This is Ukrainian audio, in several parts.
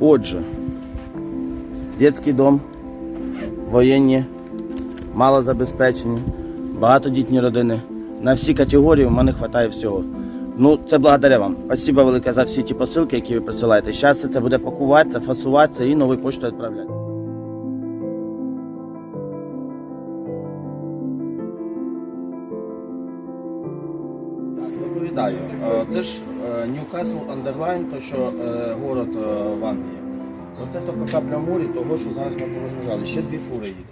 Отже, дитячий дом, воєнні, малозабезпечені, багатодітні родини. На всі категорії в мене вистачає всього. Ну, це благодаря вам. Спасибо велике за всі ті посилки, які ви присилаєте. Зараз це буде пакуватися, фасуватися і новою поштою відправляти. Так, доповідаю. Е, Це ж Ньюкасл Андерлайн, то що е, город е, в Англії. Оце тільки капля морі, того, що зараз ми погружали. Ще дві фури їдуть.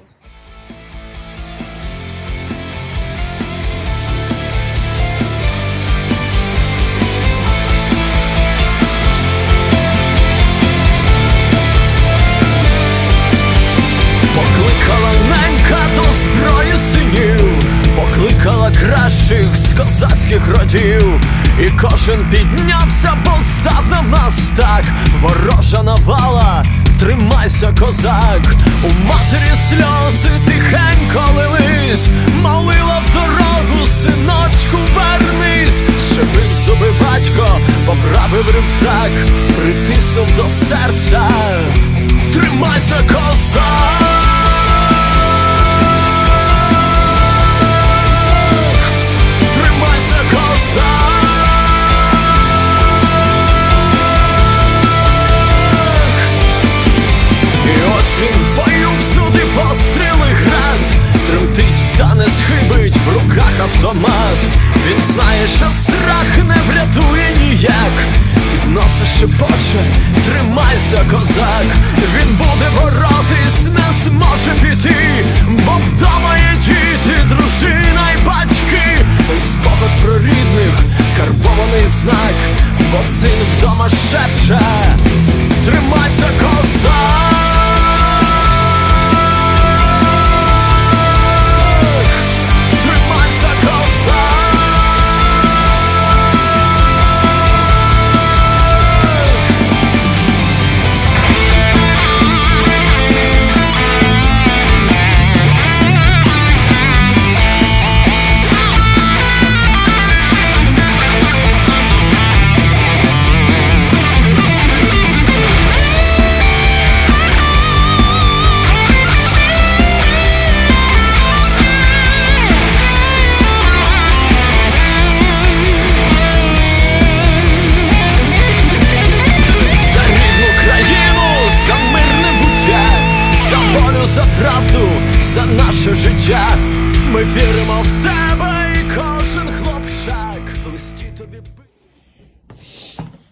Козацьких родів, і кожен піднявся, бо став нам нас так, ворожа навала, тримайся, козак, у матері сльози тихенько лились, молила в дорогу, синочку, вернись, автомат. Він знає, що страх не врятує ніяк. Підноси шепоче, тримайся, козак. Він буде боротись, не зможе піти. Бо вдома є діти, дружина й батьки. Спогад про рідних, карбований знак. Бо син вдома шепче Тримайся, козак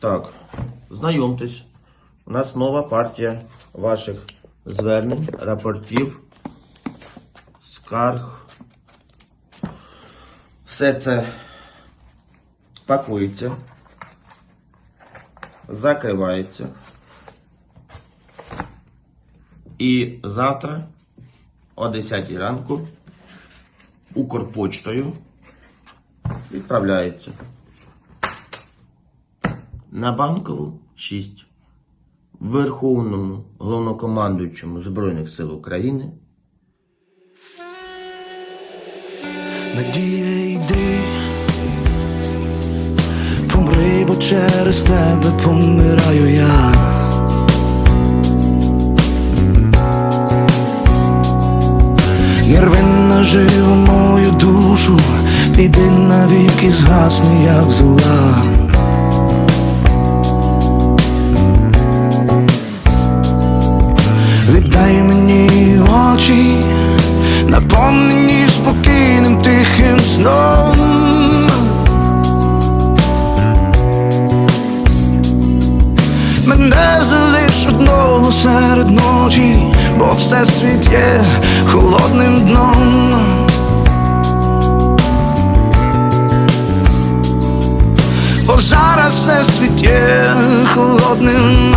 Так, знайомтесь. У нас нова партія ваших звернень, рапортів, скарг. Все це пакується, закривається. І завтра о 10 ранку Укрпочтою відправляється на банкову 6 Верховному головнокомандуючому Збройних сил України Надія йди, помри, бо через тебе помираю я. Нервинна живу мою душу, піди навіки згасни, як зола. Серед ночі, бо все світ є холодним дном. Бо зараз все світ є холодним